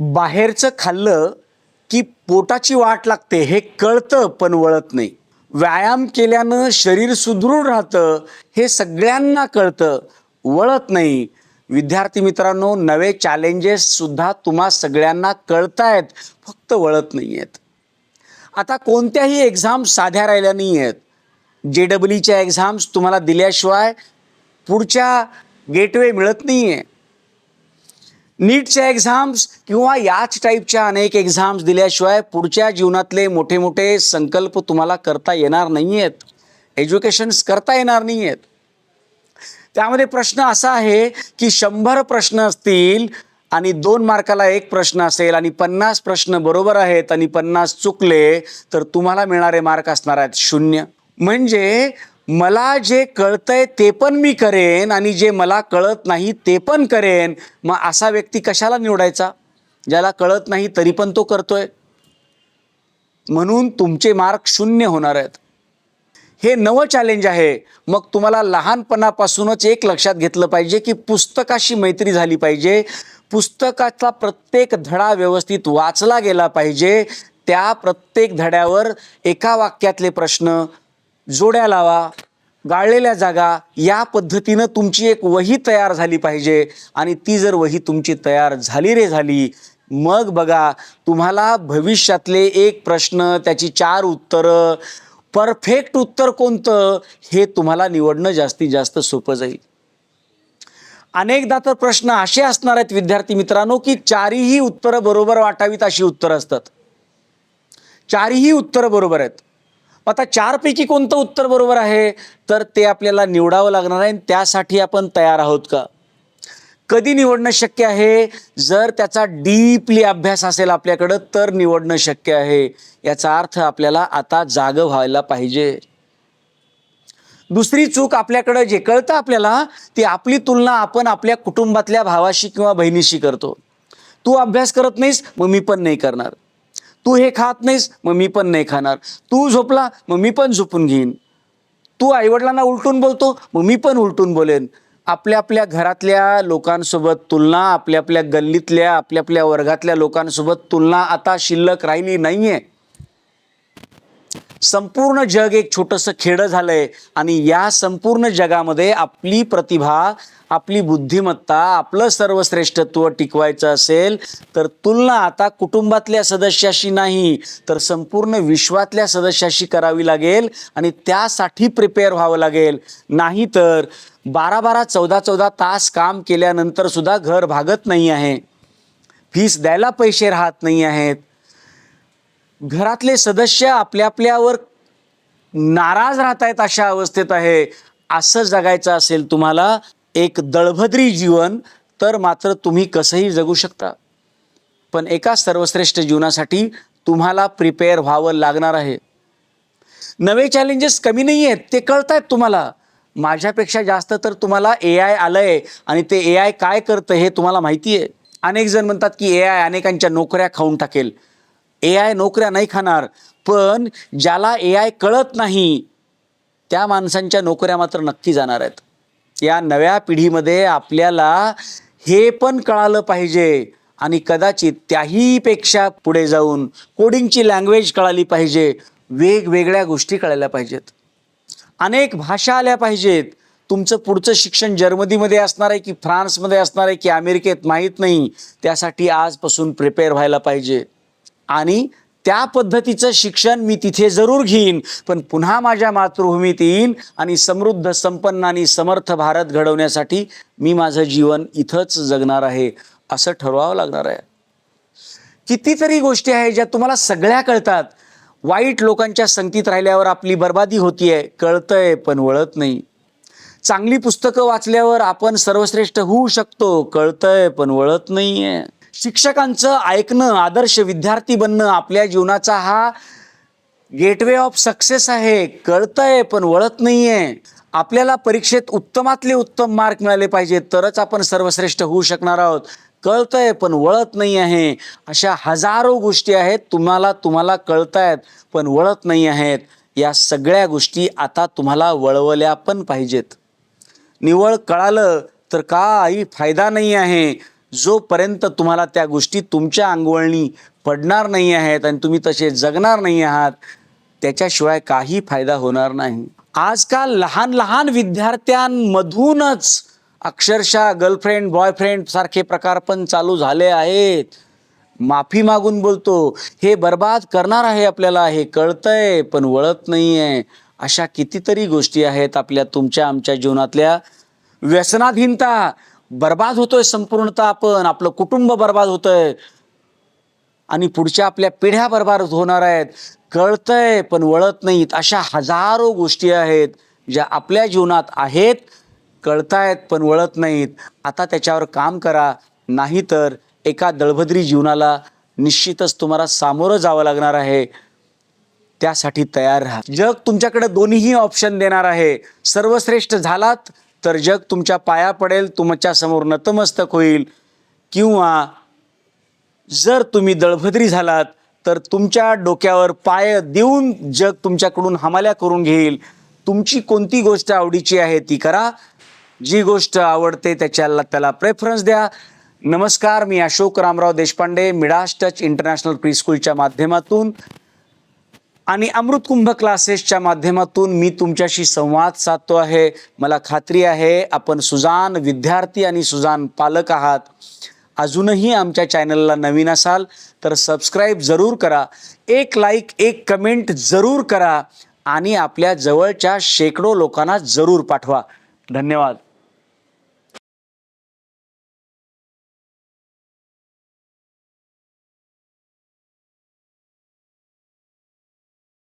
बाहेरचं खाल्लं की पोटाची वाट लागते हे कळतं पण वळत नाही. व्यायाम केल्यानं शरीर सुदृढ राहतं हे सगळ्यांना कळतं वळत नाही. विद्यार्थी मित्रांनो नवे चॅलेंजेस सुद्धा तुम्हा सगळ्यांना कळतायत फक्त वळत नाही आहेत आता कोणत्याही एक्झाम साध्या राहिल्या नाही आहेत जे डब्ल्यूच्या एक्झाम्स तुम्हाला दिल्याशिवाय पुढच्या गेटवे मिळत नाही आहे नीटच्या एक्झाम्स किंवा याच टाईपच्या अनेक एक्झाम्स दिल्याशिवाय पुढच्या जीवनातले मोठे मोठे संकल्प तुम्हाला करता येणार नाही आहेत एज्युकेशन्स करता येणार नाही आहेत त्यामध्ये प्रश्न असा आहे की शंभर प्रश्न असतील आणि दोन मार्काला एक प्रश्न असेल आणि पन्नास प्रश्न बरोबर आहेत आणि पन्नास चुकले तर तुम्हाला मिळणारे मार्क असणार आहेत शून्य. म्हणजे मला जे कळतंय ते पण मी करेन आणि जे मला कळत नाही ते पण करेन. मग असा व्यक्ती कशाला निवडायचा? ज्याला कळत नाही तरी पण तो करतोय. म्हणून तुमचे मार्क शून्य होणार आहेत. हे नवं चॅलेंज आहे. मग तुम्हाला लहानपणापासूनच एक लक्षात घेतलं पाहिजे की पुस्तकाशी मैत्री झाली पाहिजे. पुस्तकाचा प्रत्येक धडा व्यवस्थित वाचला गेला पाहिजे. त्या प्रत्येक धड्यावर एका वाक्यातले प्रश्न जोड्या लावा गाळलेल्या जागा या पद्धतीनं तुमची एक वही तयार झाली पाहिजे आणि ती जर वही तुमची तयार झाली रे झाली मग बघा तुम्हाला भविष्यातले एक प्रश्न त्याची चार उत्तरं परफेक्ट उत्तर कोणतं हे तुम्हाला निवडणं जास्तीत जास्त सोपं जाईल. अनेकदा तर प्रश्न असे असणार आहेत विद्यार्थी मित्रांनो की चारीही उत्तरं बरोबर वाटावीत अशी उत्तरं असतात. चारही उत्तरं बरोबर आहेत. आता चारपैकी कोणतं उत्तर बरोबर आहे? तर ते आपल्याला निवडावं लागणार आहे आणि त्यासाठी आपण तयार आहोत का? कधी निवडणं शक्य आहे? जर त्याचा डीपली अभ्यास असेल आपल्याकडं तर निवडणं शक्य आहे. याचा अर्थ आपल्याला आता जाग व्हायला पाहिजे. दुसरी चूक आपल्याकडं जे कळतं आपल्याला ती आपली तुलना आपण आपल्या कुटुंबातल्या भावाशी किंवा बहिणीशी करतो. तू अभ्यास करत नाहीस मग मी पण नाही करणार. तू हे खात नाहीस मग मी पण नाही खाणार. तू झोपला मग मी पण झोपून घेईन. तू आईवडिलांना उलटून बोलतो मग मी पण उलटून बोलेन. आपल्या आपल्या घरातल्या लोकांसोबत तुलना आपल्या आपल्या गल्लीतल्या आपल्या आपल्या वर्गातल्या लोकांसोबत तुलना आता शिल्लक राहिली नाही आहे संपूर्ण जग एक छोटंसं खेडं झालंय आणि या संपूर्ण जगामध्ये आपली प्रतिभा आपली बुद्धिमत्ता आपलं सर्वश्रेष्ठत्व टिकवायचं असेल तर तुलना आता कुटुंबातल्या सदस्याशी नाही तर संपूर्ण विश्वातल्या सदस्याशी करावी लागेल आणि त्यासाठी प्रिपेअर व्हावं लागेल. नाहीतर बारा बारा चौदा चौदा तास काम केल्यानंतर सुद्धा घर भागत नाही आहे. फीस द्यायला पैसे राहत नाही आहेत. घरातले सदस्य आपल्या आपल्यावर नाराज राहत आहेत अशा अवस्थेत आहे. असं जगायचं असेल तुम्हाला एक दळभद्री जीवन तर मात्र तुम्ही कसंही जगू शकता. पण एका सर्वश्रेष्ठ जीवनासाठी तुम्हाला प्रिपेअर व्हावं लागणार आहे. नवे चॅलेंजेस कमी नाही आहेत ते कळत आहेत तुम्हाला. माझ्यापेक्षा जास्त तर तुम्हाला ए आय आलं आहे आणि ते ए आय काय करतं हे तुम्हाला माहिती आहे अनेक जण म्हणतात की ए आय अनेकांच्या नोकऱ्या खाऊन टाकेल. ए आय नोकऱ्या नाही खाणार पण ज्याला ए आय कळत नाही त्या माणसांच्या नोकऱ्या मात्र नक्की जाणार आहेत. या नव्या पिढीमध्ये आपल्याला हे पण कळालं पाहिजे आणि कदाचित त्याहीपेक्षा पुढे जाऊन कोडिंगची लँग्वेज कळाली पाहिजे वेगवेगळ्या गोष्टी कळायला पाहिजेत. अनेक भाषा आल्या पाहिजेत. तुमचं पुढचं शिक्षण जर्मनीमध्ये असणार आहे की फ्रान्समध्ये असणार आहे की अमेरिकेत माहीत नाही त्यासाठी आजपासून प्रिपेअर व्हायला पाहिजे. आणि त्या पद्धतीचं शिक्षण मी तिथे जरूर घेईन. पण पुन्हा माझ्या मातृभूमीत येईन आणि समृद्ध संपन्न आणि समर्थ भारत घडवण्यासाठी मी माझं जीवन इथंच जगणार आहे असं ठरवावं लागणार आहे. कितीतरी गोष्टी आहे ज्या तुम्हाला सगळ्या कळतात. वाईट लोकांच्या संगतीत राहिल्यावर आपली बर्बादी होतीये कळतंय पण वळत नाही. चांगली पुस्तकं वाचल्यावर आपण सर्वश्रेष्ठ होऊ शकतो कळतंय पण वळत नाहीये. शिक्षकांचं ऐकणं आदर्श विद्यार्थी बनणं आपल्या जीवनाचा हा गेटवे ऑफ सक्सेस आहे. कळतंय पण वळत नाही आहे आपल्याला परीक्षेत उत्तमातले उत्तम मार्क मिळाले पाहिजेत तरच आपण सर्वश्रेष्ठ होऊ शकणार आहोत. कळतंय पण वळत नाही आहे अशा हजारो गोष्टी आहेत तुम्हाला तुम्हाला कळतायत पण वळत नाही आहेत या सगळ्या गोष्टी आता तुम्हाला वळवल्या पण पाहिजेत. निवळ कळालं तर काही फायदा नाही आहे जोपर्यंत तुम्हाला त्या गोष्टी तुमच्या अंगवळणी पडणार नाही आहेत आणि तुम्ही तसे जगणार नाही आहात त्याच्याशिवाय काही फायदा होणार नाही. आजकाल लहान लहान विद्यार्थ्यांमधूनच अक्षरशः गर्लफ्रेंड बॉयफ्रेंड सारखे प्रकार पण चालू झाले आहेत. माफी मागून बोलतो हे बर्बाद करणार आहे आपल्याला हे कळतंय पण वळत नाही आहे अशा कितीतरी गोष्टी आहेत आपल्या तुमच्या आमच्या जीवनातल्या व्यसनाधीनता. बर्बाद होतोय संपूर्णतः आपण. आपलं कुटुंब बर्बाद होतंय. आणि पुढच्या आपल्या पिढ्या बर्बाद होणार आहेत. कळतंय पण वळत नाहीत. अशा हजारो गोष्टी आहेत ज्या आपल्या जीवनात आहेत कळतायत पण वळत नाहीत. आता त्याच्यावर काम करा. नाहीतर एका दळभद्री जीवनाला निश्चितच तुम्हाला सामोरं जावं लागणार आहे. त्यासाठी तयार राहा. जग तुमच्याकडे दोन्हीही ऑप्शन देणार आहे. सर्वश्रेष्ठ झालात तर जग तुमच्या पाया पडेल तुमच्यासमोर नतमस्तक होईल. किंवा जर तुम्ही दळभद्री झालात तर तुमच्या डोक्यावर पाय देऊन जग तुमच्याकडून हमाल्या करून घेईल. तुमची कोणती गोष्ट आवडीची आहे ती करा. जी गोष्ट आवडते त्याच्याला त्याला प्रेफरन्स द्या. नमस्कार मी Ashok Ramrao Deshpande Midas touch international प्रीस्कूलच्या माध्यमातून. आणि अमृत कुंभ क्लासेसच्या माध्यमातून मी तुमच्याशी संवाद साधतो आहे. मला खात्री आहे आपण सुजान विद्यार्थी आणि सुजान पालक आहात. अजूनही आमच्या चॅनलला नवीन असाल तर सबस्क्राईब जरूर करा. एक लाईक एक कमेंट जरूर करा आणि आपल्या जवळच्या शेकडो लोकांना जरूर पाठवा. धन्यवाद.